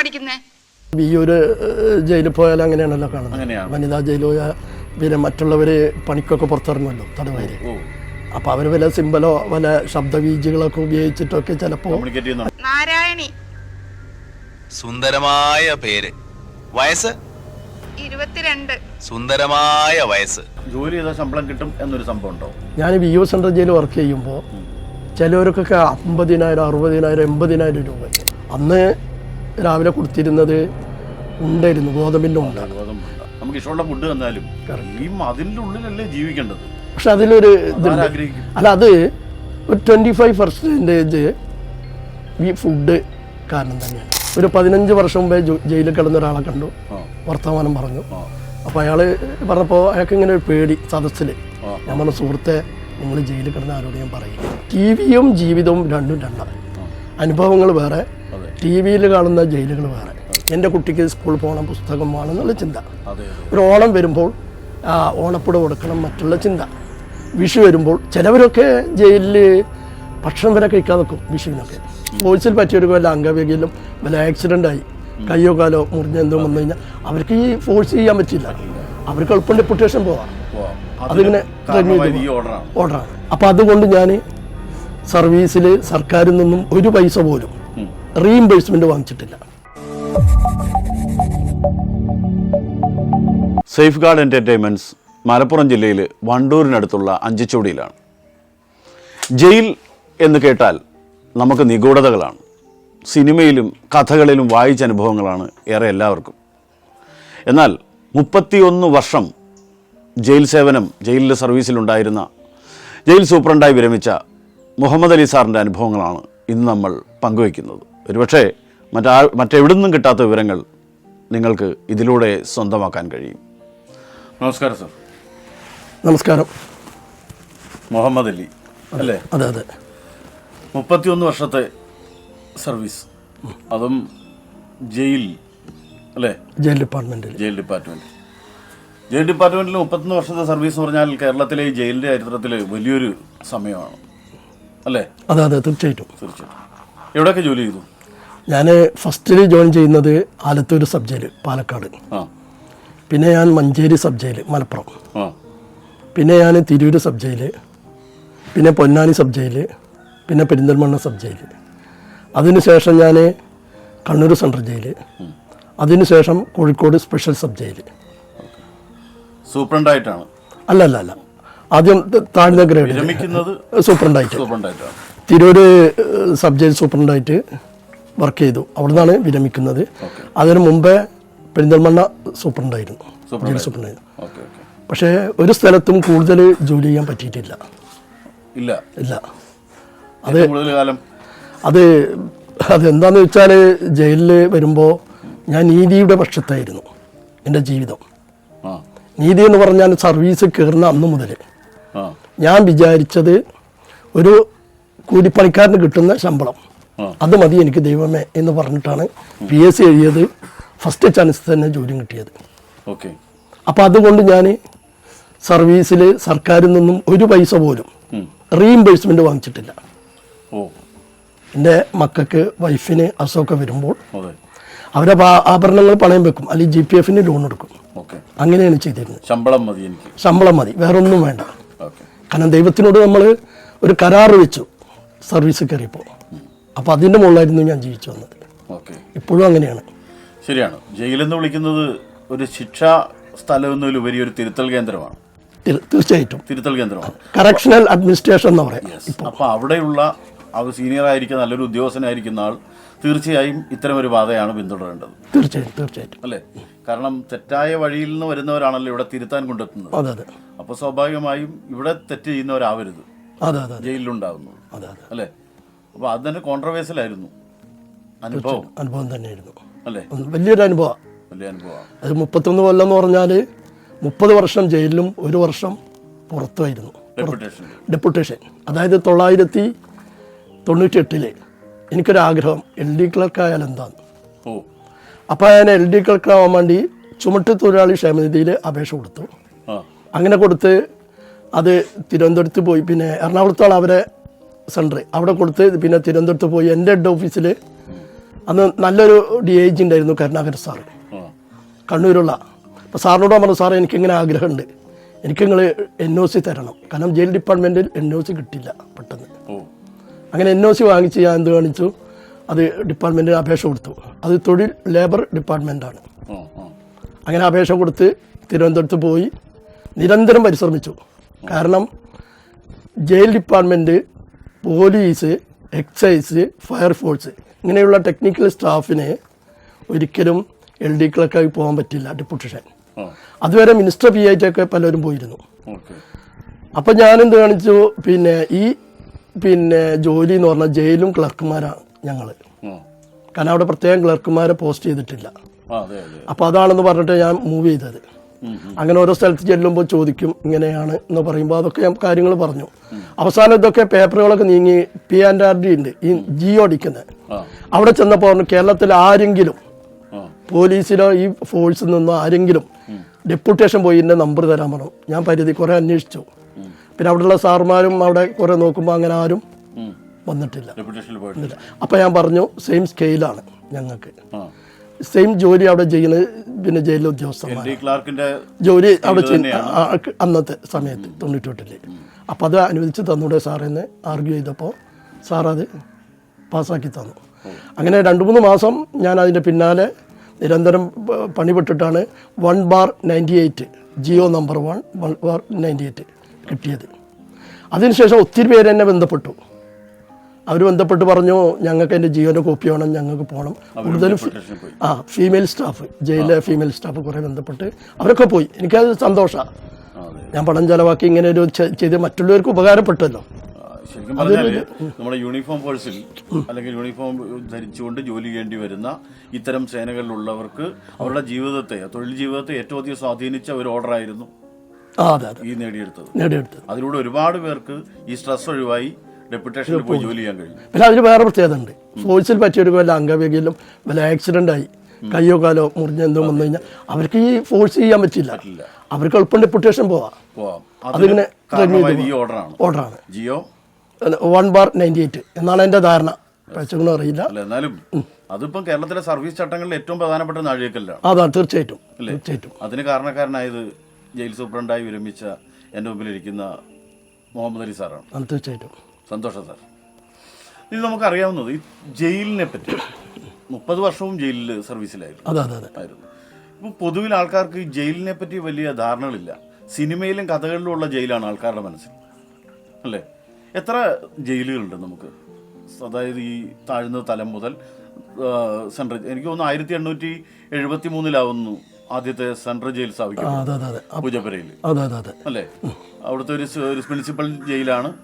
അടിക്കുന്നേ? ഈ ഒരു ജയിലിൽ പോയാൽ അങ്ങനെയാണല്ലോ കാണുന്നത്. വനിതാ ജയിലിൽ പോയാൽ പിന്നെ മറ്റുള്ളവർ പണിക്കൊക്കെ പുറത്തിറങ്ങുമല്ലോ തടവുകാര്. അപ്പൊ അവർ അവർ വല്ല സിമ്പലോ വല്ല ശബ്ദബീജുകളൊക്കെ ഉപയോഗിച്ചിട്ടൊക്കെ ചിലപ്പോ നാരായണി. സുന്ദരമായ പേര്. വയസ്സ്? ഇരുപത്തിരണ്ട്. സുന്ദരമായ വയസ്സ്. ജോലി ചെയ്താൽ ശമ്പളം കിട്ടും എന്നൊരു സംഭവം ഉണ്ടോ? ഞാൻ Viyyur central jail work ചെയ്യുമ്പോൾ ചിലവർക്കൊക്കെ അമ്പതിനായിരം അറുപതിനായിരം എൺപതിനായിരം രൂപ. അന്ന് രാവിലെ കൊടുത്തിരുന്നത് ഉണ്ടായിരുന്നു ഗോതമ്പിന്റെ ഉണ്ട് നമുക്ക് ഇഷ്ടമുള്ള ഫുഡ് തന്നാലും ഈ ഉള്ളിലല്ലേ ജീവിക്കേണ്ടത്? പക്ഷെ അതിലൊരു ഇതുണ്ട്. അല്ല അത് ഒരു ട്വന്റി ഫൈവ് പെർസെന്റേജ് ഈ ഫുഡ് കാരണം തന്നെയാണ്. ഒരു പതിനഞ്ച് വർഷം മുമ്പേ ജയിലിൽ കിടന്ന ഒരാളെ കണ്ടു. വർത്തമാനം പറഞ്ഞു. അപ്പോൾ അയാൾ പറഞ്ഞപ്പോൾ അയാൾക്ക് ഇങ്ങനെ ഒരു പേടി സദസ്സിൽ നമ്മുടെ ഞാൻ പറഞ്ഞ സുഹൃത്തെ നിങ്ങൾ ജയിലിൽ കിടന്ന ആരോട് ഞാൻ പറയും ടി വിയും ജീവിതവും രണ്ടും രണ്ടാണ് അനുഭവങ്ങൾ വേറെ ടി വിയിൽ കാണുന്ന ജയിലുകൾ വേറെ. എന്റെ കുട്ടിക്ക് സ്കൂളിൽ പോകണം പുസ്തകം വേണം എന്നുള്ള ചിന്ത. ഒരു ഓണം വരുമ്പോൾ ഓണപ്പുട കൊടുക്കണം മറ്റുള്ള ചിന്ത. വിഷു വരുമ്പോൾ ചിലവരൊക്കെ ജയിലിൽ ഭക്ഷണം വരെ കഴിക്കാൻ നിൽക്കും വിഷുവിനൊക്കെ. ബോയ്സിൽ പറ്റിയൊരു വല്ല അംഗവൈകല്യം വല്ല ആക്സിഡന്റ് ആയി കയ്യോ കാലോ മുറിഞ്ഞ എന്തോ വന്നു കഴിഞ്ഞാൽ അവർക്ക് ഈ ഫോഴ്സ് ചെയ്യാൻ പറ്റില്ല അവർക്ക് എളുപ്പം ഡെപ്യൂട്ടേഷൻ പോവാം. അതിങ്ങനെ ഓർഡറാണ്. അപ്പം അപ്പോൾ അതുകൊണ്ട് ഞാൻ സർവീസിൽ സർക്കാരിൽ നിന്നും ഒരു പൈസ പോലും റീഇംബേഴ്സ്മെന്റ് വാങ്ങിച്ചിട്ടില്ല. സേഫ് ഗാർഡ് എന്റർടൈൻമെന്റ്സ് മലപ്പുറം ജില്ലയിൽ വണ്ടൂരിനടുത്തുള്ള അഞ്ചിച്ചോടിയിലാണ്. ജയിൽ എന്ന് കേട്ടാൽ നമുക്ക് നിഗൂഢതകളാണ്. സിനിമയിലും കഥകളിലും വായിച്ച അനുഭവങ്ങളാണ് ഏറെ എല്ലാവർക്കും. എന്നാൽ മുപ്പത്തിയൊന്ന് വർഷം ജയിൽ സേവനം ജയിലിലെ സർവീസിലുണ്ടായിരുന്ന ജയിൽ സൂപ്രണ്ടായി വിരമിച്ച മുഹമ്മദ് അലി സാറിന്റെ അനുഭവങ്ങളാണ് ഇന്ന് നമ്മൾ പങ്കുവയ്ക്കുന്നത്. ഒരുപക്ഷെ മറ്റാ മറ്റെവിടുന്നും കിട്ടാത്ത വിവരങ്ങൾ നിങ്ങൾക്ക് ഇതിലൂടെ സ്വന്തമാക്കാൻ കഴിയും. നമസ്കാരം സർ. നമസ്കാരം. മുഹമ്മദ് അലി അല്ലേ? അതെ അതെ. മുപ്പത്തിയൊന്ന് വർഷത്തെ സർവീസ്. അതും ജയിൽ അല്ലേ? ജയിൽ ഡിപ്പാർട്ട്മെന്റിൽ. ജയിൽ ഡിപ്പാർട്ട്മെന്റ് ജയിൽ ഡിപ്പാർട്ട്മെന്റിൽ മുപ്പത്തൊന്ന് വർഷത്തെ സർവീസ് എന്ന് പറഞ്ഞാൽ കേരളത്തിലെ ഈ ജയിലിന്റെ ചരിത്രത്തിൽ വലിയൊരു സമയമാണ്. അല്ലേ? അതെ അതെ തീർച്ചയായിട്ടും. തീർച്ചയായിട്ടും. എവിടെയൊക്കെ ജോലി ചെയ്തു? ഞാൻ ഫസ്റ്റിൽ ജോയിൻ ചെയ്യുന്നത് ആലത്തൂർ സബ് ജയിൽ പാലക്കാട് പിന്നെ ഞാൻ മഞ്ചേരി സബ് ജയിൽ മലപ്പുറം പിന്നെ ഞാൻ തിരൂർ സബ് ജയിൽ പിന്നെ പൊന്നാനി സബ് ജയിൽ പിന്നെ പെരിന്തൽമണ്ണ സബ് ജയിൽ അതിനുശേഷം ഞാൻ കണ്ണൂർ സെൻട്രൽ ജയിൽ അതിനുശേഷം കോഴിക്കോട് സ്പെഷ്യൽ സബ് ജയിൽ സൂപ്രണ്ടായിട്ടാണ്. അല്ല അല്ല അല്ല ആദ്യം താഴ്ന്ന ഗ്രേഡ് സൂപ്രണ്ടായിട്ട്. തിരൂർ സബ് ജയിൽ സൂപ്രണ്ടായിട്ട് വർക്ക് ചെയ്തു. അവിടുന്നാണ് വിരമിക്കുന്നത്. അതിന് മുമ്പേ പെരിന്തൽമണ്ണ സൂപ്രണ്ടായിരുന്നു. ജയിൽ സൂപ്രണ്ടായിരുന്നു. പക്ഷേ ഒരു സ്ഥലത്തും കൂടുതൽ ജോലി ചെയ്യാൻ പറ്റിയിട്ടില്ല. ഇല്ല. ഇല്ല. അത് അത് അതെന്താന്ന് വെച്ചാൽ ജയിലിൽ വരുമ്പോൾ ഞാൻ നീതിയുടെ പക്ഷത്തായിരുന്നു എന്റെ ജീവിതം. നീതി എന്ന് പറഞ്ഞാൽ സർവീസ് കയറുന്ന അന്ന് മുതൽ ഞാൻ വിചാരിച്ചത് ഒരു കൂലിപ്പണിക്കാരന് കിട്ടുന്ന ശമ്പളം. അത് മതി എനിക്ക് ദൈവമേ എന്ന് പറഞ്ഞിട്ടാണ് പി എസ് സി എഴുതിയത്. ഫസ്റ്റ് ചാൻസ് തന്നെ ജോലി കിട്ടിയത്. ഓക്കെ അപ്പം അതുകൊണ്ട് ഞാൻ സർവീസിൽ സർക്കാരിൽ നിന്നും ഒരു പൈസ പോലും റീഇംബേഴ്സ്മെന്റ് വാങ്ങിച്ചിട്ടില്ല. ഓ. എന്റെ മക്കൾക്ക് വൈഫിന് അസുഖമൊക്കെ വരുമ്പോൾ അവരെ ആഭരണങ്ങൾ പണയം വെക്കും. അല്ലെങ്കിൽ ജി പി എഫിന് ലോൺ എടുക്കും. അങ്ങനെയാണ് ചെയ്തിരുന്നത്. ശമ്പളം മതി എനിക്ക്. ശമ്പളം മതി. വേറെ ഒന്നും വേണ്ട കാരണം ദൈവത്തിനോട് നമ്മൾ ഒരു കരാറ് വെച്ചു. സർവീസ് കയറിയപ്പോൾ അപ്പോൾ അതിന്റെ മുകളിലായിരുന്നു ഞാൻ ജീവിച്ചു വന്നത്. ഓക്കെ. ഇപ്പോഴും അങ്ങനെയാണ്. ശരിയാണ്. ജയിലെന്ന് വിളിക്കുന്നത് ഒരു ശിക്ഷാ സ്ഥലം എന്നതിലുപരി ഒരു തിരുത്തൽ കേന്ദ്രമാണ്. തീർച്ചയായിട്ടും. തിരുത്തൽ കേന്ദ്രമാണ്. കറക്ഷണൽ അഡ്മിനിസ്ട്രേഷൻ എന്ന് പറയാം അപ്പൊ അവിടെയുള്ള അവർ സീനിയർ ആയിരിക്കുന്ന നല്ലൊരു ഉദ്യോഗസ്ഥനായിരിക്കുന്ന ആൾ തീർച്ചയായും ഇത്തരം ഒരു പാതയാണ് പിന്തുടരേണ്ടത്. തീർച്ചയായും തീർച്ചയായിട്ടും. അല്ലേ? കാരണം തെറ്റായ വഴിയിൽ നിന്ന് വരുന്നവരാണല്ലോ ഇവിടെ തിരുത്താൻ കൊണ്ടെത്തുന്നത്. അതെ അതെ. അപ്പോൾ സ്വാഭാവികമായും ഇവിടെ തെറ്റ് ചെയ്യുന്നവരാവരുത്. അതെ അതെ അതെ. ജയിലിലുണ്ടാകുന്നത് അതെ അതെ. അല്ലേ? അപ്പോൾ അത് തന്നെ കോൺട്രവേഴ്സലായിരുന്നു അനുഭവം. അനുഭവം തന്നെയായിരുന്നു. അല്ലേ? വലിയൊരു അനുഭവം. വലിയ അത് മുപ്പത്തൊന്ന് കൊല്ലം എന്ന് പറഞ്ഞാൽ മുപ്പത് വർഷം ജയിലിലും ഒരു വർഷം പുറത്തുമായിരുന്നു. ഡെപ്യൂട്ടേഷൻ അതായത് തൊള്ളായിരത്തി തൊണ്ണൂറ്റി എട്ടിൽ എനിക്കൊരാഗ്രഹം. എൽ ഡി ക്ലർക്കായാൽ എന്താന്ന് ഓ. അപ്പോൾ ഞാൻ എൽ ഡി ക്ലർക്കാവാൻ വേണ്ടി ചുമട്ട് തൊഴിലാളി ക്ഷേമനിധിയിൽ അപേക്ഷ കൊടുത്തു. അങ്ങനെ കൊടുത്ത് അത് തിരുവനന്തപുരത്ത് പോയി. പിന്നെ എറണാകുളത്താണ് അവരെ സെന്റർ അവിടെ കൊടുത്ത് പിന്നെ തിരുവനന്തപുരത്ത് പോയി എന്റെ ഹെഡ് ഓഫീസിൽ അന്ന് നല്ലൊരു ഡി ഐ ജി ഉണ്ടായിരുന്നു കരുണാകരൻ സാറ്. കണ്ണൂരുള്ള. അപ്പോൾ സാറിനോട് പറഞ്ഞു സാറേ എനിക്കിങ്ങനെ ആഗ്രഹമുണ്ട്. എനിക്ക് നിങ്ങൾ എൻ ഒ സി തരണം. കാരണം ജയിൽ ഡിപ്പാർട്ട്മെന്റിൽ എൻ ഒ സി കിട്ടില്ല പെട്ടെന്ന്. അങ്ങനെ എൻ ഒ സി വാങ്ങിച്ച് ഞാൻ എന്ത് കാണിച്ചു? അത് ഡിപ്പാർട്ട്മെന്റിന് അപേക്ഷ കൊടുത്തു. അത് തൊഴിൽ ലേബർ ഡിപ്പാർട്ട്മെന്റാണ് അങ്ങനെ അപേക്ഷ കൊടുത്ത് തിരുവനന്തപുരത്ത് പോയി നിരന്തരം പരിശ്രമിച്ചു. കാരണം jail department police excise fire force ഇങ്ങനെയുള്ള ടെക്നിക്കൽ സ്റ്റാഫിന് ഒരിക്കലും എൽ ഡി ക്ലർക്കായി പോകാൻ പറ്റില്ല ഡെപ്യൂട്ടേഷൻ അതുവരെ മിനിസ്റ്റർ പി ആയിട്ടൊക്കെ പലരും പോയിരുന്നു. അപ്പൊ ഞാനെന്ത് കാണിച്ചു? പിന്നെ ഈ പിന്നെ ജോലി എന്ന് പറഞ്ഞാൽ ജയിലും ക്ലർക്കുമാരാണ് ഞങ്ങൾ കാരണം അവിടെ പ്രത്യേകം ക്ലർക്കുമാരെ പോസ്റ്റ് ചെയ്തിട്ടില്ല. അപ്പോൾ അതാണെന്ന് പറഞ്ഞിട്ട് ഞാൻ മൂവ് ചെയ്തത്. അങ്ങനെ ഓരോ സ്ഥലത്ത് ചെല്ലുമ്പോൾ ചോദിക്കും ഇങ്ങനെയാണ് എന്ന് പറയുമ്പോൾ അതൊക്കെ ഞാൻ കാര്യങ്ങൾ പറഞ്ഞു. അവസാനം ഇതൊക്കെ പേപ്പറുകളൊക്കെ നീങ്ങി പി ആൻഡ് ആർ ഡി ഉണ്ട് ഈ ജിയോ അടിക്കുന്നത് അവിടെ ചെന്നപ്പോൾ പറഞ്ഞു കേരളത്തിൽ ആരെങ്കിലും പോലീസിലോ ഈ ഫോഴ്സിൽ നിന്നോ ആരെങ്കിലും ഡെപ്യൂട്ടേഷൻ പോയി എന്റെ നമ്പർ തരാൻ പറഞ്ഞു. ഞാൻ പരിധി കുറേ അന്വേഷിച്ചു. പിന്നെ അവിടെയുള്ള സാറുമാരും അവിടെ കുറേ നോക്കുമ്പോൾ അങ്ങനെ ആരും വന്നിട്ടില്ല. അപ്പൊ ഞാൻ പറഞ്ഞു സെയിം സ്കെയിലാണ് ഞങ്ങൾക്ക്. സെയിം ജോലി അവിടെ ചെയ്യുന്നത് പിന്നെ ജയിലിലെ ഉദ്യോഗസ്ഥന്മാർ ക്ലാർക്കിന്റെ ജോലി അവിടെ അന്നത്തെ സമയത്ത് തൊണ്ണൂറ്റെട്ടിൽ അപ്പം അത് അനുവദിച്ച് തന്നൂടെ സാറെന്ന് ആർഗ്യൂ ചെയ്തപ്പോൾ സാർ അത് പാസ്സാക്കി തന്നു. അങ്ങനെ രണ്ട് മൂന്ന് മാസം ഞാൻ അതിന്റെ പിന്നാലെ നിരന്തരം പണിപെട്ടിട്ടാണ് one bar ninety eight G O number one one bar ninety eight കിട്ടിയത്. അതിനുശേഷം ഒത്തിരി പേര് എന്നെ ബന്ധപ്പെട്ടു. അവർ ബന്ധപ്പെട്ട് പറഞ്ഞു ഞങ്ങൾക്ക് എന്റെ ജിയോന്റെ കോപ്പി വേണം ഞങ്ങൾക്ക് പോകണം. കൂടുതലും ആ ഫീമെയിൽ സ്റ്റാഫ് ജയിലിലെ ഫീമെയിൽ സ്റ്റാഫ് കുറേ ബന്ധപ്പെട്ട് അവരൊക്കെ പോയി. എനിക്കത് സന്തോഷമാണ് ഞാൻ പണം ചെലവാക്കി ഇങ്ങനെ ഒരു ചെയ്ത് മറ്റുള്ളവർക്ക് ഉപകാരപ്പെട്ടല്ലോ. ശരിക്കും പറഞ്ഞാൽ നമ്മുടെ യൂണിഫോം ഫോഴ്സിൽ അല്ലെങ്കിൽ യൂണിഫോം ധരിച്ചുകൊണ്ട് ജോലി ചെയ്യേണ്ടി വരുന്ന ഇത്തരം സേനകളിലുള്ളവർക്ക് അവരുടെ ജീവിതത്തെ തൊഴിൽ ജീവിതത്തെ ഏറ്റവും അധികം സ്വാധീനിച്ച ഒരു അതെ ഈ നേടിയെടുത്തത്. നേടിയെടുത്തത്. അതിലൂടെ ഒരുപാട് പേർക്ക് ഈ സ്ട്രെസ് ഒഴിവായി. ഡെപ്യൂട്ടേഷനിൽ പോയി ജോലി ചെയ്യാൻ കഴിഞ്ഞു. പിന്നെ അതിന് വേറെ പ്രത്യേകത ഉണ്ട് സ്പോർട്സിൽ പറ്റിയൊരു വല്ല അംഗവൈകല്യം വല്ല ആക്സിഡന്റ് ആയി കയ്യോ കാലോ മുറിഞ്ഞ എന്തോ വന്നു കഴിഞ്ഞാൽ അവർക്ക് ഈ ഫോഴ്സ് ചെയ്യാൻ പറ്റില്ല. അവർക്ക് എളുപ്പം ഡെപ്യൂട്ടേഷൻ പോവാം. അതിങ്ങനെ ഓർഡറാണ് G O? One bar ninety eight എന്നാണ് എന്റെ ധാരണ. പഴച്ചൊന്നും അറിയില്ല. എന്നാലും അതിപ്പം കേരളത്തിലെ സർവീസ് ചട്ടങ്ങളിൽ ഏറ്റവും പ്രധാനപ്പെട്ട നാഴികക്കല്ലാണ്. അതാണ് തീർച്ചയായിട്ടും. തീർച്ചയായിട്ടും. അതിന് കാരണക്കാരനായത് ജയിൽ സൂപ്രണ്ടായി വിരമിച്ച എന്റെ മുമ്പിലിരിക്കുന്ന മുഹമ്മദ് അലി സാറാണ്. തീർച്ചയായിട്ടും. സന്തോഷം സാർ ഇത് നമുക്കറിയാവുന്നത് ഈ ജയിലിനെ പറ്റി. മുപ്പത് വർഷവും ജയിലിൽ സർവീസിലായിരുന്നു. അതെ അതെ ആയിരുന്നു. ഇപ്പം പൊതുവിൽ ആൾക്കാർക്ക് ഈ ജയിലിനെ പറ്റി വലിയ ധാരണകളില്ല. സിനിമയിലും കഥകളിലും ഉള്ള ജയിലാണ് ആൾക്കാരുടെ മനസ്സിൽ. അല്ലേ? എത്ര ജയിലുകളുണ്ട് നമുക്ക്? അതായത് ഈ താഴ്ന്ന തലം മുതൽ സെൻട്രൽ എനിക്ക് തോന്നുന്നു ആയിരത്തി എണ്ണൂറ്റി എഴുപത്തി മൂന്നിലാവുന്നു ആദ്യത്തെ സെൻട്രൽ ജയിൽ സ്ഥാപിക്കുന്നത് പൂജപ്പുരയിൽ അല്ലേ? അവിടുത്തെ ഒരു പ്രിൻസിപ്പൽ ജയിലാണ്.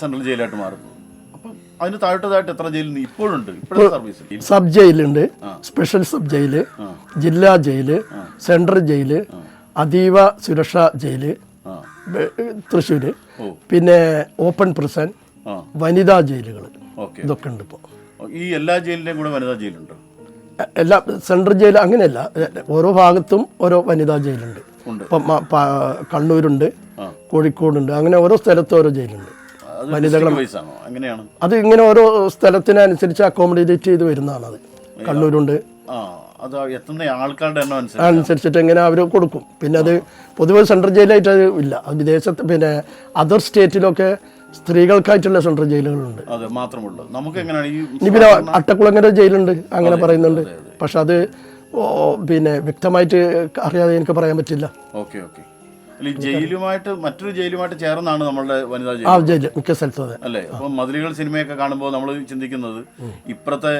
സെൻട്രൽ ജയിലായിട്ട് മാറുന്നത് അപ്പം അതിന് താഴോട്ടതായിട്ട് എത്ര ജയിൽ ഇപ്പോഴുണ്ട്? ഇപ്പോഴും സർവീസ് സബ് ജയിലുണ്ട് സ്പെഷ്യൽ സബ് ജയിൽ ജില്ലാ ജയിൽ സെൻട്രൽ ജയിൽ അതീവ സുരക്ഷാ ജയിൽ തൃശ്ശൂര് പിന്നെ ഓപ്പൺ പ്രിസൺ വനിതാ ജയിലുകൾ ഇതൊക്കെ ഉണ്ട് ഇപ്പോൾ ഈ എല്ലാ ജയിലിന്റെയും കൂടെ വനിതാ ജയിലുണ്ട്? എല്ലാ സെൻട്രൽ ജയിൽ അങ്ങനെയല്ല. ഓരോ ഭാഗത്തും ഓരോ വനിതാ ജയിലുണ്ട്. ഇപ്പം കണ്ണൂരുണ്ട് കോഴിക്കോടുണ്ട് അങ്ങനെ ഓരോ സ്ഥലത്തും ഓരോ ജയിലുണ്ട്. അങ്ങനെയാണ് അത് ഇങ്ങനെ ഓരോ സ്ഥലത്തിനനുസരിച്ച് അക്കോമഡേറ്റ് ചെയ്ത് വരുന്നതാണ് അത്. കണ്ണൂരുണ്ട്. അനുസരിച്ചിട്ട് എങ്ങനെ അവർ കൊടുക്കും. പിന്നെ അത് പൊതുവെ സെൻട്രൽ ജയിലായിട്ട് അത് ഇല്ല. അത് വിദേശത്ത് പിന്നെ അതർ സ്റ്റേറ്റിലൊക്കെ സ്ത്രീകൾക്കായിട്ടുള്ള സെൻട്രൽ ജയിലുകളുണ്ട്. ഇനി പിന്നെ അട്ടക്കുളങ്ങര ജയിലുണ്ട്. അങ്ങനെ പറയുന്നുണ്ട്. പക്ഷെ അത് പിന്നെ വ്യക്തമായിട്ട് അറിയാതെ എനിക്ക് പറയാൻ പറ്റില്ല. Okay okay. ഈ ജയിലുമായിട്ട് മറ്റൊരു ജയിലുമായിട്ട് ചേർന്നാണ് നമ്മളുടെ വനിതാ ആ ജയിൽ ജയിൽ മിക്ക സ്ഥലത്തും അതെ. അല്ലേ? അപ്പം മതിലുകൾ സിനിമയൊക്കെ കാണുമ്പോൾ നമ്മൾ ചിന്തിക്കുന്നത് ഇപ്പുറത്തെ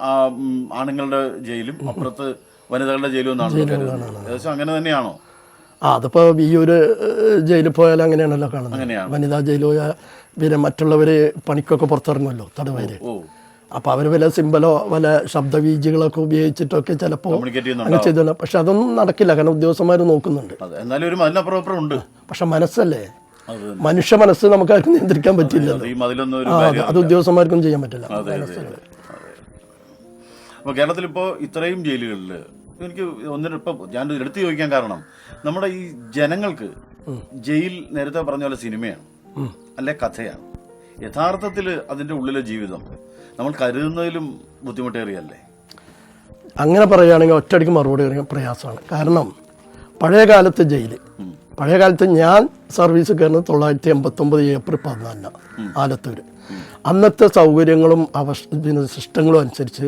ആ, ഉം, ആണുങ്ങളുടെ ജയിലും അപ്പുറത്ത് വനിതകളുടെ ജയിലും എന്നാണ് കരുതുന്നത്. ഏകദേശം അങ്ങനെ തന്നെയാണോ? ആ അതിപ്പോ ഈ ഒരു ജയിലിൽ പോയാൽ അങ്ങനെയാണല്ലോ കാണുന്നത്. അങ്ങനെയാണ്. വനിതാ ജയിൽ പോയാൽ പിന്നെ മറ്റുള്ളവര് പണിക്കൊക്കെ പുറത്തിറങ്ങുമല്ലോ തടവര്. ഓ. അപ്പൊ അവർ വല്ല സിമ്പലോ വല്ല ശബ്ദവീജികളൊക്കെ ഉപയോഗിച്ചിട്ടൊക്കെ ചിലപ്പോ കമ്മ്യൂണിക്കേറ്റ് അങ്ങനെ ചെയ്യുന്നുണ്ടോ ചെയ്തോളാം പക്ഷെ അതൊന്നും നടക്കില്ല. കാരണം ഉദ്യോഗസ്ഥന്മാർ നോക്കുന്നുണ്ട്. എന്നാലും ഉണ്ട്. പക്ഷെ മനസ്സല്ലേ? മനുഷ്യ മനസ്സ് നമുക്ക് ആർക്കും നിയന്ത്രിക്കാൻ പറ്റില്ല അത് ഉദ്യോഗസ്ഥന്മാർക്കും ചെയ്യാൻ പറ്റില്ല. അതെ കേരളത്തിൽ ഇപ്പോൾ അപ്പോൾ ഇത്രയും ജയിലുകളിൽ എനിക്ക് ഒന്നിനും ഇപ്പം ഞാൻ എടുത്തു ചോദിക്കാൻ കാരണം നമ്മുടെ ഈ ജനങ്ങൾക്ക് ജയിൽ നേരത്തെ പറഞ്ഞ പോലെ സിനിമയാണ് അല്ലെ കഥയാണ്. യഥാർത്ഥത്തിൽ അതിന്റെ ഉള്ളിലെ ജീവിതം നമ്മൾ കരുതുന്നതിലും ബുദ്ധിമുട്ടേറിയല്ലേ? അങ്ങനെ പറയുകയാണെങ്കിൽ ഒറ്റയടിക്ക് മറുപടി പറയുക പ്രയാസമാണ്. കാരണം പഴയ കാലത്ത് ജയിൽ. പഴയ കാലത്ത് ഞാൻ സർവീസ് കയറുന്നത് തൊള്ളായിരത്തി എൺപത്തൊമ്പത് ഏപ്രിൽ പതിനാലിനാണ് ആലത്തൂർ അന്നത്തെ സൗകര്യങ്ങളും അവ പിന്നെ സിസ്റ്റങ്ങളും അനുസരിച്ച്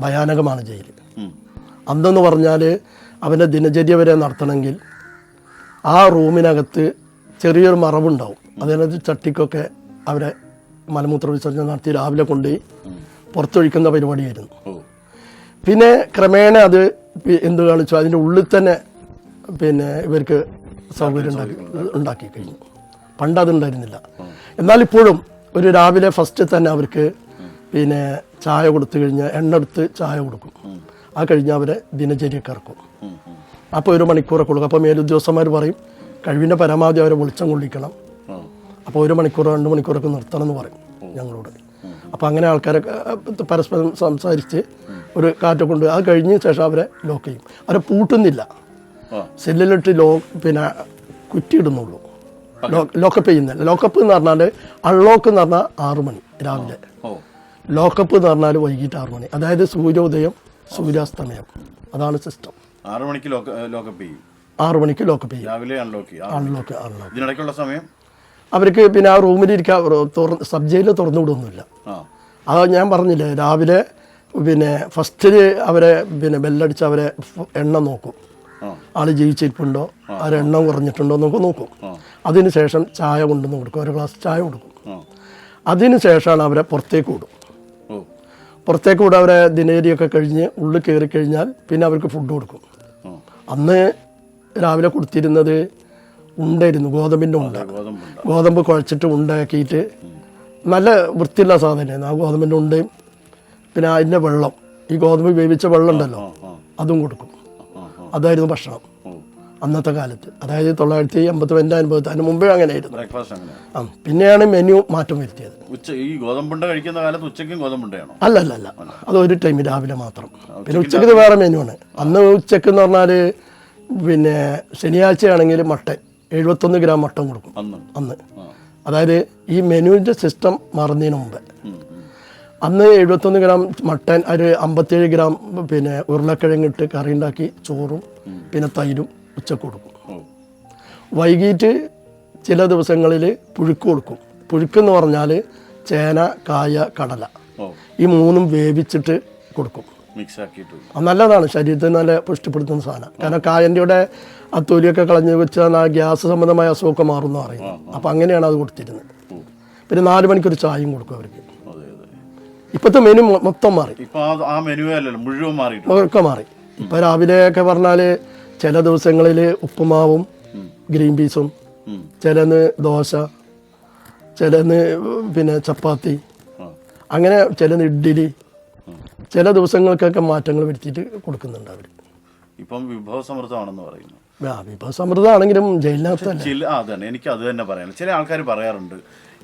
ഭയാനകമാണ് ജയിൽ. അന്നെന്ന് പറഞ്ഞാൽ അവന്റെ ദിനചര്യ വരെ നടത്തണമെങ്കിൽ ആ റൂമിനകത്ത് ചെറിയൊരു മറവുണ്ടാവും. അതിനകത്ത് ചട്ടിക്കൊക്കെ അവരെ മലമൂത്ര വിസർജനം നടത്തി രാവിലെ കൊണ്ടുപോയി പുറത്തൊഴിക്കുന്ന പരിപാടിയായിരുന്നു. പിന്നെ ക്രമേണ അത് എന്ത് കാണിച്ചു? അതിന്റെ ഉള്ളിൽ തന്നെ പിന്നെ ഇവർക്ക് സൗകര്യം ഉണ്ടാക്കി ഉണ്ടാക്കി. കഴിഞ്ഞു. പണ്ട് അതുണ്ടായിരുന്നില്ല. എന്നാൽ ഇപ്പോഴും ഒരു രാവിലെ ഫസ്റ്റ് തന്നെ അവർക്ക് പിന്നെ ചായ കൊടുത്തു കഴിഞ്ഞാൽ എണ്ണ എടുത്ത് ചായ കൊടുക്കും. ആ കഴിഞ്ഞ് അവരെ ദിനചര്യക്ക് ഇറക്കും. അപ്പോൾ ഒരു മണിക്കൂറൊക്കെ കൊടുക്കും. അപ്പോൾ മേലുദ്യോഗസ്ഥന്മാർ പറയും കഴിവിന്റെ പരമാവധി അവരെ വെളിച്ചം കൊള്ളിക്കണം. അപ്പോൾ ഒരു മണിക്കൂറോ രണ്ട് മണിക്കൂറൊക്കെ നിർത്തണം എന്ന് പറയും ഞങ്ങളോട്. അപ്പോൾ അങ്ങനെ ആൾക്കാരൊക്കെ പരസ്പരം സംസാരിച്ച് ഒരു കാറ്റൊക്കെ കൊണ്ട് അത് കഴിഞ്ഞ ശേഷം അവരെ ലോക്ക് ചെയ്യും. അവരെ പൂട്ടുന്നില്ല. സെല്ലിലിട്ട് ലോ പിന്നെ കുറ്റിയിടുന്നുള്ളൂ. ലോക്കപ്പ് ചെയ്യുന്നില്ല. ലോക്കപ്പ് എന്ന് പറഞ്ഞാൽ അൺലോക്ക് എന്ന് പറഞ്ഞാൽ ആറു മണി രാവിലെ. ലോക്കപ്പ് എന്ന് പറഞ്ഞാൽ വൈകിട്ട് ആറു മണി. അതായത് സൂര്യോദയം സൂര്യാസ്തമയം. അതാണ് സിസ്റ്റം ആറു മണിക്ക് ലോക്ക് ലോക്കപ്പ് ചെയ്യും. ആറു മണിക്ക് ലോക്കപ്പ് ചെയ്യും. രാവിലെ അൺലോക്ക് അൺലോക്ക് അൺലോക്ക് ഇതിനിടയ്ക്കുള്ള സമയം? അവർക്ക് പിന്നെ ആ റൂമിലിരിക്കാൻ തുറന്ന് സബ് ജയിലിൽ തുറന്നു വിടുന്നില്ല ആ. അത് ഞാൻ പറഞ്ഞില്ലേ രാവിലെ പിന്നെ ഫസ്റ്റിൽ അവരെ പിന്നെ ബെല്ലടിച്ച് അവരെ എണ്ണ നോക്കും. ആൾ ആൾ ജീവിച്ചിരിപ്പുണ്ടോ ആ. എണ്ണം കുറഞ്ഞിട്ടുണ്ടോ എന്നൊക്കെ നോക്കും. അതിനുശേഷം അതിന് ശേഷം ചായ കൊണ്ടുവന്ന് കൊടുക്കും ഒരു ഗ്ലാസ് ചായ കൊടുക്കും. ആ. അതിന് ശേഷമാണ് അവരെ പുറത്തേക്ക് വിടും. പുറത്തേക്ക് വിടും അവരെ ദിനേരിയൊക്കെ കഴിഞ്ഞ് ഉള്ളിൽ കയറി കഴിഞ്ഞാൽ പിന്നെ അവർക്ക് ഫുഡ് കൊടുക്കും. അന്ന് രാവിലെ കൊടുത്തിരുന്നത് ഉണ്ടായിരുന്നു ഗോതമ്പിന്റെ ഉണ്ട. ഗോതമ്പ് കുഴച്ചിട്ട് ഉണ്ടാക്കിയിട്ട് നല്ല വൃത്തിയുള്ള സാധനമായിരുന്നു. ആ ഗോതമ്പിന്റെ ഉണ്ടയും പിന്നെ അതിന്റെ വെള്ളം. ഈ ഗോതമ്പ് വേവിച്ച വെള്ളം ഉണ്ടല്ലോ അതും കൊടുക്കും. അതായിരുന്നു ഭക്ഷണം. അന്നത്തെ കാലത്ത്. അതായത് തൊള്ളായിരത്തി എൺപത്തി എന്റെ അനുഭവത്തിൽ അതിന് മുമ്പേ അങ്ങനെയായിരുന്നു. ആ പിന്നെയാണ് മെനു മാറ്റം വരുത്തിയത്. ഉച്ച ഈ ഗോതമ്പുണ്ട കഴിക്കുന്ന കാലത്ത് ഉച്ചയ്ക്കും ഗോതമ്പുണ്ടയാണോ അല്ല അല്ല അല്ല. അത് ഒരു ടൈം രാവിലെ മാത്രം. പിന്നെ ഉച്ചയ്ക്ക് വേറെ മെനു ആണ്. അന്ന് ഉച്ചയ്ക്ക് എന്ന് പറഞ്ഞാൽ പിന്നെ ശനിയാഴ്ചയാണെങ്കിൽ മട്ടൻ. എഴുപത്തൊന്ന് ഗ്രാം മട്ടൻ കൊടുക്കും. അന്ന്. അതായത് ഈ മെനുവിന്റെ സിസ്റ്റം മറന്നതിന് മുമ്പ്. അന്ന് എഴുപത്തൊന്ന് ഗ്രാം മട്ടൻ ഒരു അമ്പത്തേഴ് ഗ്രാം പിന്നെ ഉരുളക്കിഴങ്ങിട്ട് കറി ഉണ്ടാക്കി ചോറും പിന്നെ തൈരും ഉച്ചയ്ക്ക് കൊടുക്കും. വൈകിട്ട് ചില ദിവസങ്ങളിൽ പുഴുക്ക് കൊടുക്കും. പുഴുക്കെന്ന് പറഞ്ഞാൽ ചേന കായ കടല. ഈ മൂന്നും വേവിച്ചിട്ട് കൊടുക്കും. മിക്സ് ആക്കിയിട്ട് നല്ലതാണ്. ശരീരത്തിന് നല്ല പുഷ്ടിപ്പെടുത്തുന്ന സാധനം. കാരണം കായന്റെ ആ തൊലിയൊക്കെ കളഞ്ഞ് വെച്ചാൽ ആ ഗ്യാസ് സംബന്ധമായ അസുഖമൊക്കെ മാറുമെന്ന് പറയും അപ്പം അങ്ങനെയാണ് അത് കൊടുത്തിരുന്നത്. പിന്നെ നാല് മണിക്കൊരു ചായയും കൊടുക്കും അവർക്ക്. ഇപ്പോഴത്തെ മെനു മൊത്തം മാറി. മുഴുവൻ ഒക്കെ മാറി. ഇപ്പം രാവിലെയൊക്കെ പറഞ്ഞാൽ ചില ദിവസങ്ങളിൽ ഉപ്പുമാവും ഗ്രീൻ പീസും ചിലന്ന് ദോശ ചിലന്ന് പിന്നെ ചപ്പാത്തി. അങ്ങനെ ചിലന്ന് ഇഡ്ഡലി. ചില ദിവസങ്ങൾക്കൊക്കെ മാറ്റങ്ങൾ വരുത്തിയിട്ട് കൊടുക്കുന്നുണ്ട് അവർ ഇപ്പം വിഭവസമൃദ്ധമാണെന്ന് പറയുന്നു. വിഭവ സമൃദ്ധമാണെങ്കിലും ജയിലിനകത്തല്ല ചില ആ അതാണ് എനിക്ക് അത് തന്നെ പറയാൻ ചില ആൾക്കാർ പറയാറുണ്ട്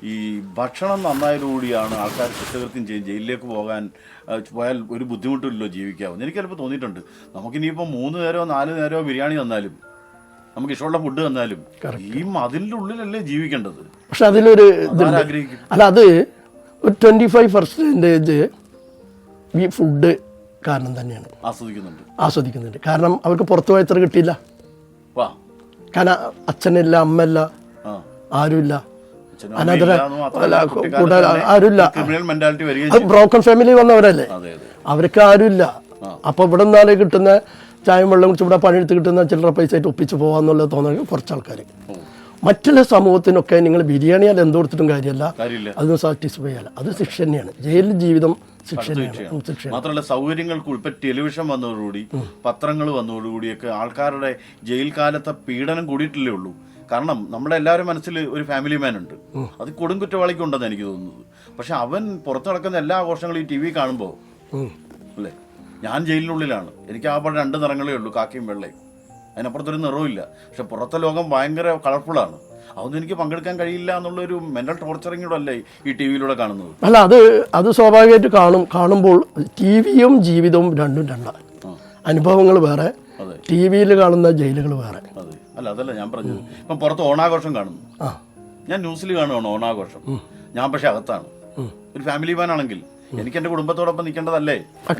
ഈ ഭക്ഷണം നന്നായതോടുകൂടിയാണ് ആൾക്കാർ കുറ്റകൃത്യം ചെയ്യും ജയിലിലേക്ക് പോകാൻ ആ, പോയാൽ ഒരു ബുദ്ധിമുട്ടില്ലല്ലോ ജീവിക്കാവുന്ന എനിക്ക് ചിലപ്പോൾ തോന്നിയിട്ടുണ്ട് നമുക്കിനിയിപ്പോൾ മൂന്ന് നേരോ നാല് നേരോ ബിരിയാണി തന്നാലും നമുക്ക് ഇഷ്ടമുള്ള ഫുഡ് തന്നാലും ഈ അതിന്റെ ഉള്ളിലല്ലേ ജീവിക്കേണ്ടത്? പക്ഷെ അതിലൊരു ഇതുണ്ട്. അല്ല അത് ഒരു ട്വന്റി ഫൈവ് പെർസെന്റേജ് ഈ ഫുഡ് കാരണം തന്നെയാണ്. ആസ്വദിക്കുന്നുണ്ട്. ആസ്വദിക്കുന്നുണ്ട്. കാരണം അവർക്ക് പുറത്തു പോയത്ര എത്ര കിട്ടിയില്ല. കാരണം അച്ഛനില്ല അമ്മല്ല ആരുമില്ല. ബ്രോക്കൺ ഫാമിലി വന്നവരല്ലേ? അവർക്ക് ആരുമില്ല. അപ്പൊ ഇവിടെ നിന്നാൽ കിട്ടുന്ന ചായം വെള്ളം കുടിച്ച് ഇവിടെ പണിയെടുത്ത് കിട്ടുന്ന ചില്ലറ പൈസ ആയിട്ട് ഒപ്പിച്ച് പോവാന്നുള്ള തോന്നുന്നത് കുറച്ച് ആൾക്കാർ മറ്റുള്ള സമൂഹത്തിനൊക്കെ നിങ്ങൾ ബിരിയാണി അല്ല എന്ത് കൊടുത്തിട്ടും കാര്യമല്ല. അതൊന്നും സാറ്റിസ്ഫൈ അല്ല അത് ശിക്ഷ തന്നെയാണ്. ജയിലിൽ ജീവിതം ശിക്ഷ മാത്രമല്ല സൗകര്യങ്ങൾക്ക് ഇപ്പൊ ടെലിവിഷൻ വന്നതോടുകൂടി പത്രങ്ങൾ വന്നതോടുകൂടിയൊക്കെ ആൾക്കാരുടെ ജയിൽ കാലത്തെ പീഡനം കൂടിയിട്ടില്ലേ ഉള്ളൂ. കാരണം നമ്മുടെ എല്ലാവരും മനസ്സിൽ ഒരു ഫാമിലി മാൻ ഉണ്ട്. അത് കൊടും കുറ്റവാളിക്കുണ്ടെന്ന് എനിക്ക് തോന്നുന്നത്. പക്ഷെ അവൻ പുറത്തു നടക്കുന്ന എല്ലാ ആഘോഷങ്ങളും ഈ ടി വി കാണുമ്പോൾ അല്ലേ? ഞാൻ ജയിലിനുള്ളിലാണ്. എനിക്ക് ആ പാടെ രണ്ട് നിറങ്ങളേ ഉള്ളൂ കാക്കയും വെള്ളയും. അതിനപ്പുറത്തൊരു നിറവുമില്ല. പക്ഷെ പുറത്തെ ലോകം ഭയങ്കര കളർഫുള്ളാണ് അതൊന്നും എനിക്ക് പങ്കെടുക്കാൻ കഴിയില്ല എന്നുള്ളൊരു മെന്റൽ ടോർച്ചറിങ്ങൂടെ അല്ലേ ഈ ടി വിയിലൂടെ കാണുന്നത്? അല്ല അത് അത് സ്വാഭാവികമായിട്ട് കാണും കാണുമ്പോൾ ടി വിയും ജീവിതവും രണ്ടും രണ്ടാണ് അനുഭവങ്ങൾ വേറെ ടി വിയിൽ കാണുന്ന ജയിലുകൾ വേറെ. അതെ. അല്ല അതല്ല ഞാൻ പറഞ്ഞത്. ഇപ്പം പുറത്ത് ഓണാഘോഷം കാണുന്നു. ഞാൻ ന്യൂസിൽ കാണുകയാണ് ഓണാഘോഷം. ഞാൻ പക്ഷെ അകത്താണ്. ഒരു ഫാമിലി മാൻ ആണെങ്കിൽ എനിക്ക് എന്റെ കുടുംബത്തോടൊപ്പം നിൽക്കേണ്ടതല്ലേ?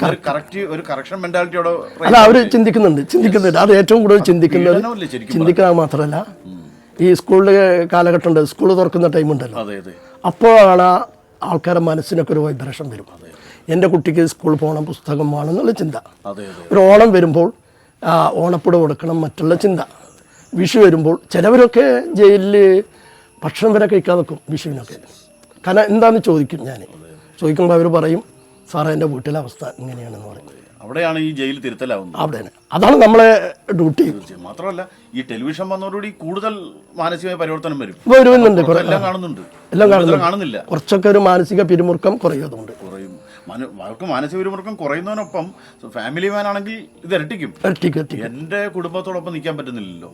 ഒരു കറക്റ്റ് ഒരു കറക്ഷൻ മെന്റാലിറ്റിയോടെ അല്ല അവർ ചിന്തിക്കുന്നുണ്ട് ചിന്തിക്കുന്നുണ്ട്. അത് ഏറ്റവും കൂടുതൽ ചിന്തിക്കുന്നത് ചിന്തിക്കുക ചിന്തിക്കുന്നത് മാത്രമല്ല ഈ സ്കൂളിലെ കാലഘട്ടം ഉണ്ട് സ്കൂൾ തുറക്കുന്ന ടൈം ഉണ്ടല്ലോ. അപ്പോഴാണ് ആൾക്കാരുടെ മനസ്സിനൊക്കെ ഒരു വൈബ്രേഷൻ വരും. എന്റെ കുട്ടിക്ക് സ്കൂളിൽ പോകണം പുസ്തകം വേണം എന്നുള്ള ചിന്ത. ഒരു ഓണം വരുമ്പോൾ ഓണപ്പുട കൊടുക്കണം മറ്റുള്ള ചിന്ത. വിഷു വരുമ്പോൾ ചിലവരൊക്കെ ജയിലിൽ ഭക്ഷണം വരെ കഴിക്കാതെ വിഷുവിനൊക്കെ. കാരണം എന്താണെന്ന് ചോദിക്കും ഞാൻ ചോദിക്കുമ്പോൾ അവർ പറയും സാറേ എന്റെ വീട്ടിലെ അവസ്ഥ ഇങ്ങനെയാണെന്ന് പറയും. അവിടെയാണ് ഈ ജയിൽ തിരുത്തലാവുന്നത്. അവിടെയാണ് അതാണ് നമ്മളെ ഡ്യൂട്ടി. മാത്രമല്ല ഈ ടെലിവിഷൻ വന്നതോടുകൂടി കൂടുതൽ മാനസികമായ പരിവർത്തനം വരും. വരുന്നുണ്ട് എല്ലാം കാണുന്നുണ്ട്. എല്ലാം കാണുന്നില്ല. കുറച്ചൊക്കെ ഒരു മാനസിക പിരിമുറുക്കം കുറയുന്നുണ്ട്. കുറയും. മനു- അവർക്ക് മാനസിക പിരിമുറുക്കം കുറയുന്നതിനൊപ്പം ഫാമിലി മാൻ ആണെങ്കിൽ ഇത് ഇരട്ടിക്കും. എന്റെ കുടുംബത്തോടൊപ്പം നിൽക്കാൻ പറ്റുന്നില്ലല്ലോ.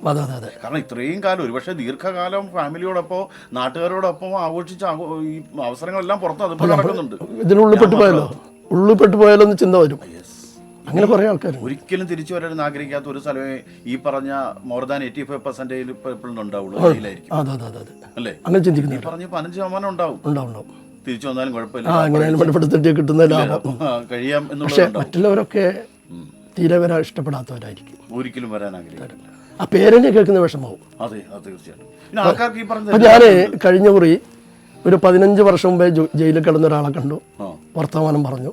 കാരണം ഇത്രയും കാലം ഒരുപക്ഷെ ദീർഘകാലം ഫാമിലിയോടൊപ്പം നാട്ടുകാരോടൊപ്പം ആഘോഷിച്ച ഈ അവസരങ്ങളെല്ലാം പുറത്ത് അതുപോലെ നടക്കുന്നുണ്ട്. ഇതിനുള്ളിൽ പെട്ട് പോയാലോ ഉള്ളിൽ പെട്ട് പോയാലോ എന്ന് ചിന്ത വരും. അങ്ങനെ കുറെ ആൾക്കാർ ഒരിക്കലും തിരിച്ചു വരാൻ ആഗ്രഹിക്കാത്ത ഒരു സ്ഥലമേ ഈ പറഞ്ഞ more than eighty five percentage ഉണ്ടാവുള്ളൂ. അല്ലേ? അങ്ങനെ ഈ പറഞ്ഞ പതിനഞ്ച് ശതമാനം ഉണ്ടാവും ഉണ്ടാവും. തിരിച്ചു വന്നാലും കുഴപ്പമില്ല. ആ എങ്ങനെയാലും ബന്ധപ്പെടുത്തിട്ട് കിട്ടുന്ന ലാഭം. കഴിയാം പക്ഷെ മറ്റുള്ളവരൊക്കെ തീരെ വരാൻ ഇഷ്ടപ്പെടാത്തവരായിരിക്കും. ഒരിക്കലും വരാൻ ആഗ്രഹിക്കില്ല. ആ പേരനെ കേൾക്കുന്ന വിഷമാവും അതെ അത് തീർച്ചയായിട്ടും. അപ്പം ഞാൻ കഴിഞ്ഞ കുറി ഒരു പതിനഞ്ച് വർഷം മുമ്പേ ജയിലിൽ കിടന്ന ഒരാളെ കണ്ടു. വർത്തമാനം പറഞ്ഞു.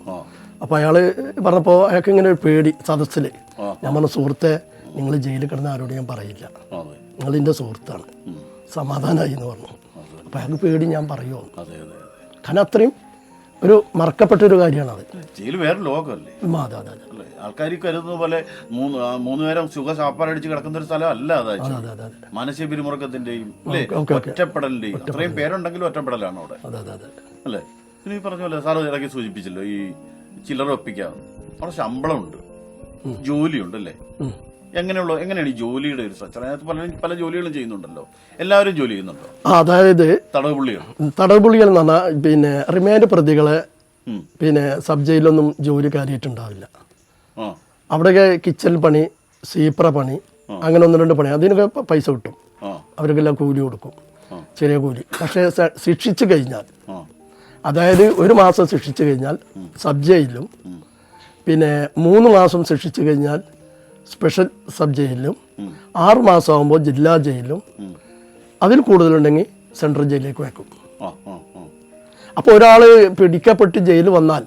അപ്പൊ അപ്പോൾ അയാൾ പറഞ്ഞപ്പോൾ അയാൾക്ക് ഇങ്ങനെ ഒരു പേടി സദസ്സിൽ. ഞാൻ പറഞ്ഞു സുഹൃത്തെ നിങ്ങൾ ജയിലിൽ കിടന്ന ആരോട് ഞാൻ പറയില്ല. നിങ്ങൾ എന്റെ സുഹൃത്താണ്. സമാധാനമായി എന്ന് പറഞ്ഞു. അപ്പോൾ അയാൾക്ക് പേടി ഞാൻ പറയുമോ കാരണം അത്രയും ഒരു മറക്കപ്പെട്ട ഒരു കാര്യമാണത് വേറെ ലോകമല്ലേ? ഉം, അതെ അതെ അതെ. ആൾക്കാർ കരുതുന്ന പോലെ മൂന്ന് ആ, മൂന്ന് നേരം സുഖ കിടക്കുന്ന ഒരു സ്ഥലം അല്ല അത് മാനസിക പിരിമുറുക്കത്തിന്റെയും അല്ലേ? Okay, okay. ഒറ്റപ്പെടലിന്റെയും. അത്രയും പേരുണ്ടെങ്കിലും ഒറ്റപ്പെടലാണ് അവിടെ. അതെ അതെ അതെ. അല്ലേ? പിന്നെ ഈ പറഞ്ഞ പോലെ സാറ് ഇടയ്ക്ക് സൂചിപ്പിച്ചല്ലോ ഈ ചില്ലറ ഒപ്പിക്കാം അവിടെ ശമ്പളമുണ്ട്. ജോലിയുണ്ട് അല്ലേ. എങ്ങനെയുള്ള? എങ്ങനെയാണ് ഈ ജോലിയുടെ ഒരു സ്ട്രക്ചർ അതിനകത്ത് പല പല ജോലികളും ചെയ്യുന്നുണ്ടല്ലോ. എല്ലാവരും ജോലി ചെയ്യുന്നുണ്ടോ? അതായത് തടവുപുള്ളികൾ തടവുപുള്ളികൾ എന്ന് പറഞ്ഞാൽ പിന്നെ റിമാൻഡ് പ്രതികളെ പിന്നെ സബ് ജയിലൊന്നും ജോലി കാര്യമായിട്ടുണ്ടാവില്ല അവിടെയൊക്കെ കിച്ചൺ പണി സീപ്ര പണി അങ്ങനെ ഒന്ന് രണ്ട് പണി. അതിനൊക്കെ പൈസ കിട്ടും. അവർക്കെല്ലാം കൂലി കൊടുക്കും. ചെറിയ കൂലി. പക്ഷേ ശിക്ഷിച്ചു കഴിഞ്ഞാൽ അതായത് ഒരു മാസം ശിക്ഷിച്ചു കഴിഞ്ഞാൽ സബ് ജയിലും പിന്നെ മൂന്ന് മാസം ശിക്ഷിച്ചു കഴിഞ്ഞാൽ സ്പെഷ്യൽ സബ് ജയിലിലും ആറ് മാസം ആകുമ്പോൾ ജില്ലാ ജയിലിലും അതിൽ കൂടുതലുണ്ടെങ്കിൽ സെൻട്രൽ ജയിലിലേക്ക് വയ്ക്കും. അപ്പോൾ ഒരാൾ പിടിക്കപ്പെട്ട് ജയിലിൽ വന്നാൽ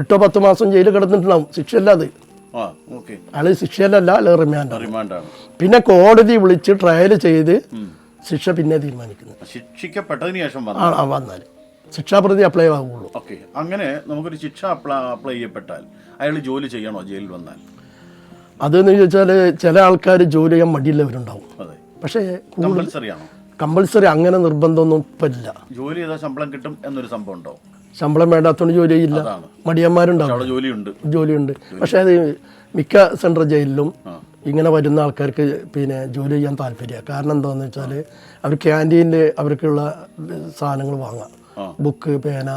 എട്ടോ പത്ത് മാസം ജയിലിൽ കിടന്നിട്ടുണ്ടാവും. ശിക്ഷയല്ല അത്. അയാൾ ശിക്ഷയിലല്ല അല്ല റിമാൻഡാണ്. പിന്നെ കോടതി വിളിച്ച് ട്രയൽ ചെയ്ത് ശിക്ഷ പിന്നെ തീരുമാനിക്കുന്നു ശിക്ഷിക്കപ്പെട്ടതിന് ശേഷം വന്നാൽ. ശിക്ഷാപ്രതി അപ്ലൈ ആകുള്ളൂ ഓക്കെ. അങ്ങനെ നമുക്കൊരു ശിക്ഷ അപ്ലൈ ചെയ്യപ്പെട്ടാൽ അയാൾ ജോലി ചെയ്യണോ? ജയിലിൽ വന്നാൽ. അതെന്ന് ചോദിച്ചാൽ ചില ആൾക്കാർ ജോലി ചെയ്യാൻ മടിയുള്ളവരുണ്ടാവും. പക്ഷേ കമ്പൾസറി അങ്ങനെ നിർബന്ധമൊന്നും ഇല്ല ജോലി ചെയ്താൽ ശമ്പളം കിട്ടും എന്നൊരു സംഭവം ഉണ്ടോ? ശമ്പളം വേണ്ടാത്തതുകൊണ്ട് ജോലി ചെയ്യില്ല. മടിയന്മാരുണ്ടാവും. ജോലിയുണ്ട്. ജോലിയുണ്ട്. പക്ഷേ അത് മിക്ക സെൻട്രൽ ജയിലിലും ഇങ്ങനെ വരുന്ന ആൾക്കാർക്ക് പിന്നെ ജോലി ചെയ്യാൻ താല്പര്യമാണ് കാരണം എന്താണെന്ന് വെച്ചാൽ അവർ ക്യാന്റീനിൽ അവർക്കുള്ള സാധനങ്ങൾ വാങ്ങാം. ബുക്ക് പേന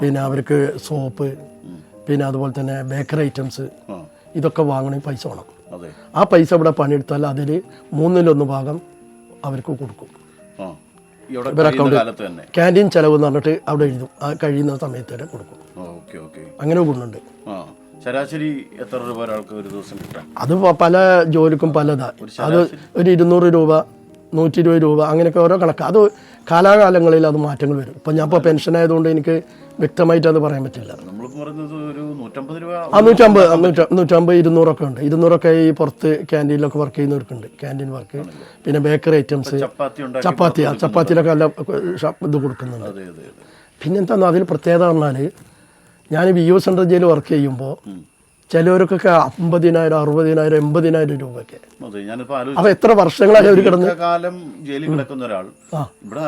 പിന്നെ അവർക്ക് സോപ്പ് പിന്നെ അതുപോലെ തന്നെ ബേക്കറി ഐറ്റംസ്. ഇതൊക്കെ വാങ്ങണമെങ്കിൽ പൈസ വേണം. ആ പൈസ ഇവിടെ പണിയെടുത്താൽ അതിൽ മൂന്നിലൊന്ന് ഭാഗം അവർക്ക് കൊടുക്കും. തന്നെ. ക്യാന്റീൻ ചെലവ് എന്ന് പറഞ്ഞിട്ട് അവിടെ എഴുതും. ആ കഴിയുന്ന സമയത്ത് വരെ കൊടുക്കും. അങ്ങനെ ഗുണമുണ്ട് ശരാശരി എത്ര രൂപ ഒരാൾക്ക് ഒരു ദിവസം കിട്ടാം അത് പല ജോലിക്കും പലതാ. അത് ഒരു ഇരുന്നൂറ് രൂപ നൂറ്റി ഇരുപത് രൂപ അങ്ങനെയൊക്കെ ഓരോ കണക്ക്. അത് കാലാകാലങ്ങളിൽ അത് മാറ്റങ്ങൾ വരും. ഇപ്പം ഞാൻ ഇപ്പോൾ പെൻഷൻ ആയതുകൊണ്ട് എനിക്ക് വ്യക്തമായിട്ട് അത് പറയാൻ പറ്റില്ല. ആ നൂറ്റമ്പത് നൂറ്റമ്പത് ഇരുന്നൂറൊക്കെ ഉണ്ട്. ഇരുന്നൂറൊക്കെ ഈ പുറത്ത് ക്യാന്റീനിലൊക്കെ വർക്ക് ചെയ്യുന്നവർക്കുണ്ട്. ക്യാന്റീൻ വർക്ക് പിന്നെ ബേക്കറി ഐറ്റംസ് ചപ്പാത്തി ചപ്പാത്തിയിലൊക്കെ നല്ല ഇത് കൊടുക്കുന്നുണ്ട്. പിന്നെന്താ അതിൽ പ്രത്യേകത പറഞ്ഞാൽ ഞാൻ Viyyur central jail work ചെയ്യുമ്പോൾ ചിലവർക്കൊക്കെ അമ്പതിനായിരം അറുപതിനായിരം എൺപതിനായിരം രൂപയൊക്കെ. അപ്പൊ എത്ര വർഷങ്ങളായി അവർ കിടന്ന്? കാലം ജയിലിൽ കിടക്കുന്ന ഒരാൾ ആ. ഇവിടെ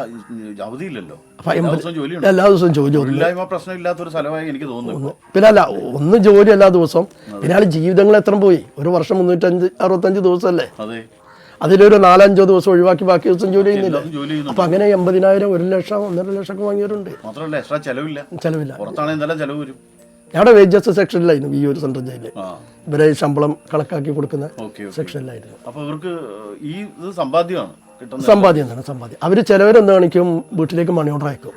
അവധിയില്ലല്ലോ. അപ്പം എല്ലാ ദിവസവും ജോലി എനിക്ക് തോന്നുന്നു പിന്നെ അല്ല ഒന്ന് ജോലി എല്ലാ ദിവസവും പിന്നെ ആൾ ജീവിതങ്ങൾ എത്ര പോയി. ഒരു വർഷം മുന്നൂറ്റഞ്ച് അറുപത്തഞ്ച് ദിവസമല്ലേ? അതെ. അതിലൊരു നാലഞ്ചോ ദിവസം ഒഴിവാക്കി ബാക്കി ദിവസം ജോലി ചെയ്യുന്നില്ല? അപ്പം അങ്ങനെ എൺപതിനായിരം ഒരു ലക്ഷം ഒന്നര ലക്ഷം ഒക്കെ വാങ്ങിയവരുണ്ട്. മാത്രമല്ല ചെലവില്ല. ചെലവില്ല. പുറത്താണെങ്കിൽ ചെലവ് വരും. ഞങ്ങളുടെ വേജസ് സെക്ഷനിലായിരുന്നു ഈ ഒരു സെൻട്രൽ ജയിലിൽ ആ. ഇവരെ ശമ്പളം കണക്കാക്കി കൊടുക്കുന്ന സെക്ഷനിലായിരുന്നു അപ്പൊ ഇവർക്ക് ഈ സമ്പാദ്യമാണ് സമ്പാദ്യം തന്നെ സമ്പാദ്യം. അവർ ചിലവരെന്ത് കാണിക്കും വീട്ടിലേക്ക് മണി ഓർഡർ അയക്കും.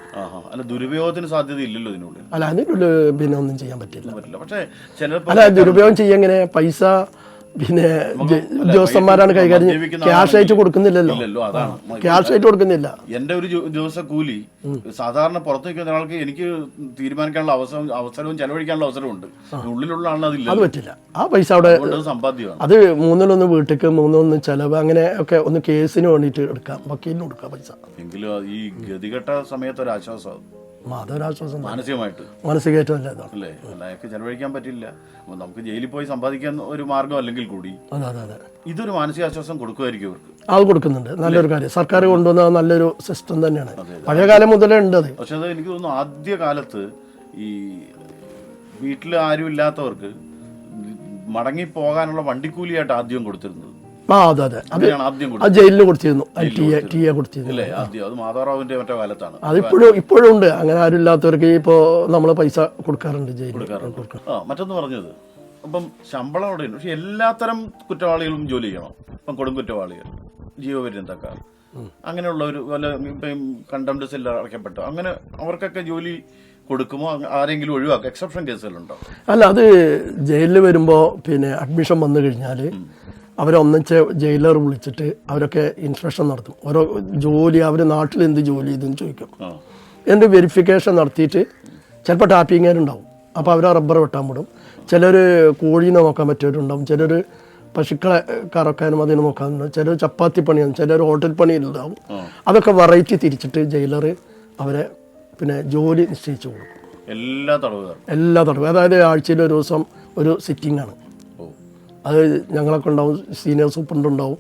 അല്ല ദുരുപയോഗത്തിന് സാധ്യത ഇല്ലല്ലോ ഇതിനുള്ളിൽ. അല്ല അതിനുള്ളിൽ പിന്നെ ഒന്നും ചെയ്യാൻ പറ്റില്ല. അല്ല ദുരുപയോഗം ചെയ്യാങ്ങനെ പൈസ പിന്നെ ഉദ്യോഗസ്ഥന്മാരാണ് കൈകാര്യം ക്യാഷ് ആയിട്ട് കൊടുക്കുന്നില്ലല്ലോ. ക്യാഷ് ആയിട്ട് കൊടുക്കുന്നില്ല. എന്റെ ഒരു ജോസ ദിവസ കൂലി സാധാരണ പുറത്തു നിൽക്കുന്ന ഒരാൾക്ക് എനിക്ക് തീരുമാനിക്കാനുള്ള അവസരം അവസരവും ചെലവഴിക്കാനുള്ള അവസരമുണ്ട്. ഉള്ളിലുള്ള ആളിന് അത് പറ്റില്ല. ആ പൈസ അവിടെ സമ്പാദ്യം അത് സമ്പാദ്യമാണ്. അത് മൂന്നിലൊന്ന് വീട്ടിക്ക് മൂന്നൊന്ന് ചെലവ് അങ്ങനെ ഒക്കെ ഒന്ന് കേസിന് വേണ്ടിട്ട് എടുക്കാം. വക്കീലിന് കൊടുക്കാം പൈസ. എങ്കിലും ഈ ഗതികെട്ട സമയത്ത് ഒരു ആശ്വാസം അതൊരാശ്വാസം. മാനസികമായിട്ട്. മാനസികമായിട്ടും അല്ല ചെലവഴിക്കാൻ പറ്റില്ല. നമുക്ക് ജയിലിൽ പോയി സമ്പാദിക്കാൻ ഒരു മാർഗം അല്ലെങ്കിൽ കൂടി. അതെ അതെ അതെ. ഇതൊരു മാനസികാശ്വാസം കൊടുക്കുമായിരിക്കും അവർക്ക് അത് കൊടുക്കുന്നുണ്ട്. നല്ലൊരു കാര്യം. സർക്കാർ കൊണ്ടുവന്ന നല്ലൊരു സിസ്റ്റം തന്നെയാണ്. പഴയ കാലം മുതലേ ഉണ്ട് അത്. പക്ഷെ അത് എനിക്ക് തോന്നുന്നു ആദ്യ കാലത്ത് ഈ വീട്ടിൽ ആരും ഇല്ലാത്തവർക്ക് മടങ്ങി പോകാനുള്ള വണ്ടിക്കൂലിയായിട്ട് ആദ്യം കൊടുത്തിരുന്നത്. ആ അതെ അതെ. അത് അത് ജയിലിന് കൊടുത്തിരുന്നു. ടി എ ടി എ കൊടുത്തിരുന്നു. അതിപ്പോഴും ഇപ്പോഴും ഉണ്ട്. അങ്ങനെ ആരും ഇല്ലാത്തവർക്ക് ഇപ്പോൾ നമ്മൾ പൈസ കൊടുക്കാറുണ്ട് ജയിലിൽ. മറ്റൊന്ന് പറഞ്ഞത്. അപ്പം ശമ്പളം അവിടെ പക്ഷെ എല്ലാത്തരം കുറ്റവാളികളും ജോലി ചെയ്യണം. ഇപ്പം കൊടും കുറ്റവാളികൾ ജീവപര്യന്തക്കാർ അങ്ങനെയുള്ളവർ വല്ല ഇപ്പം കണ്ടംപ്റ്റസ് സെല്ല് അടയ്ക്കപ്പെട്ടു? അങ്ങനെ അവർക്കൊക്കെ ജോലി കൊടുക്കുമോ? ആരെങ്കിലും ഒഴിവാക്കും? എക്സെപ്ഷൻ കേസുകളുണ്ടോ അല്ല അത് ജയിലിൽ വരുമ്പോ പിന്നെ അഡ്മിഷൻ വന്നു കഴിഞ്ഞാൽ അവരെ ഒന്നിച്ച് ജയിലർ വിളിച്ചിട്ട് അവരൊക്കെ ഇൻസ്പെക്ഷൻ നടത്തും. ഓരോ ജോലി അവർ നാട്ടിൽ എന്ത് ജോലി ചെയ്തെന്ന് ചോദിക്കും. എന്ത് എന്നിട്ട് വെരിഫിക്കേഷൻ നടത്തിയിട്ട് ചിലപ്പോൾ ടാപ്പിങ്ങാരുണ്ടാവും അപ്പോൾ അവർ റബ്ബർ വെട്ടാൻ വിടും. ചിലർ കോഴീനെ നോക്കാൻ പറ്റിയവരുണ്ടാവും. ചിലർ പശുക്കളെ കറക്കാനും അതിനെ നോക്കാനും ചിലർ ചപ്പാത്തി പണിയാണ് ചിലർ ഹോട്ടൽ പണിയിലുണ്ടാവും. അതൊക്കെ വെറൈറ്റി തിരിച്ചിട്ട് ജയിലർ അവരെ പിന്നെ ജോലി നിശ്ചയിച്ചു കൊടുക്കും. എല്ലാ തടവുകാരും എല്ലാ തടവും അതായത് ആഴ്ചയിൽ ഒരു ദിവസം ഒരു സിറ്റിംഗ് ആണ്. അത് ഞങ്ങളൊക്കെ ഉണ്ടാവും സീനിയർ സൂപ്രണ്ട് ഉണ്ടാവും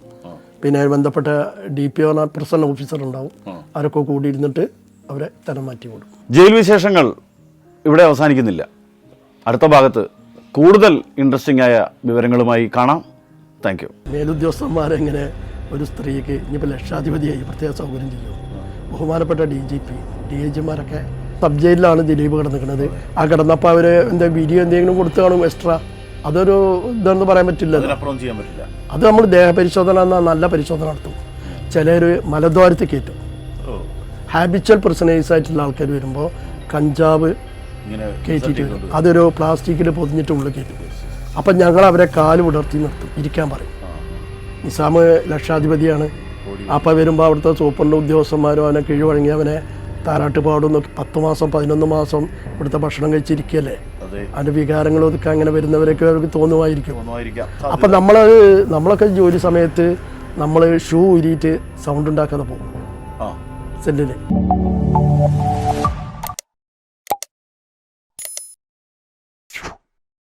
പിന്നെ ബന്ധപ്പെട്ട D P O present officer ഉണ്ടാവും. അവരൊക്കെ കൂടി ഇരുന്നിട്ട് അവരെ തരം മാറ്റി കൊടുക്കും ജയിൽ വിശേഷങ്ങൾ ഇവിടെ അവസാനിക്കുന്നില്ല. അടുത്ത ഭാഗത്ത് കൂടുതൽ ഇൻട്രസ്റ്റിംഗ് ആയ വിവരങ്ങളുമായി കാണാം. താങ്ക് യു മേലുദ്യോഗസ്ഥന്മാരെങ്ങനെ ഒരു സ്ത്രീക്ക് ഇനിയിപ്പോൾ ലക്ഷാധിപതിയായി പ്രത്യേക സൗകര്യം ചെയ്യും. ബഹുമാനപ്പെട്ട D G P D I ജിമാരൊക്കെ sub ജയിലിലാണ് ദിലീപ് കിടന്നിരിക്കുന്നത്. ആ കിടന്നപ്പോൾ അവർ എന്താ വീഡിയോ എന്തെങ്കിലും കൊടുത്തു കാണും എക്സ്ട്രാ അതൊരു ഇതെന്ന് പറയാൻ അതിനപ്പുറം ചെയ്യാൻ പറ്റില്ല. അത് നമ്മൾ ദേഹപരിശോധന എന്ന നല്ല പരിശോധന നടത്തും. ചിലർ മലദ്വാരത്തിൽ കയറ്റും. ഹാബിച്വൽ പെർസണേഴ്സ് ആയിട്ടുള്ള ആൾക്കാർ വരുമ്പോൾ കഞ്ചാവ് കയറ്റിയിട്ട് അതൊരു പ്ലാസ്റ്റിക്കിൽ പൊതിഞ്ഞിട്ട് ഉള്ളിൽ കയറ്റും. അപ്പം ഞങ്ങൾ അവരെ കാൽ ഉടർത്തി നിർത്തും. ഇരിക്കാൻ പറയും. നിസാമ് ലക്ഷാധിപതിയാണ്. അപ്പം വരുമ്പോൾ അവിടുത്തെ സൂപ്പറിന്റെ ഉദ്യോഗസ്ഥന്മാരും അവനെ കിഴിവഴങ്ങി അവനെ താരാട്ട് പാടുന്നു പത്ത് മാസം പതിനൊന്ന് മാസം ഇവിടുത്തെ ഭക്ഷണം കഴിച്ചിരിക്കുകയല്ലേ അതെ. വികാരങ്ങളൊക്കെ അങ്ങനെ വരുന്നവരൊക്കെ അവർക്ക് തോന്നുമായിരിക്കും. അപ്പൊ നമ്മൾ നമ്മളൊക്കെ ജോലി സമയത്ത് നമ്മൾ ഷൂ ഉരിയിട്ട് സൗണ്ട് ഉണ്ടാക്കാതെ പോകും. സെല്ലിൽ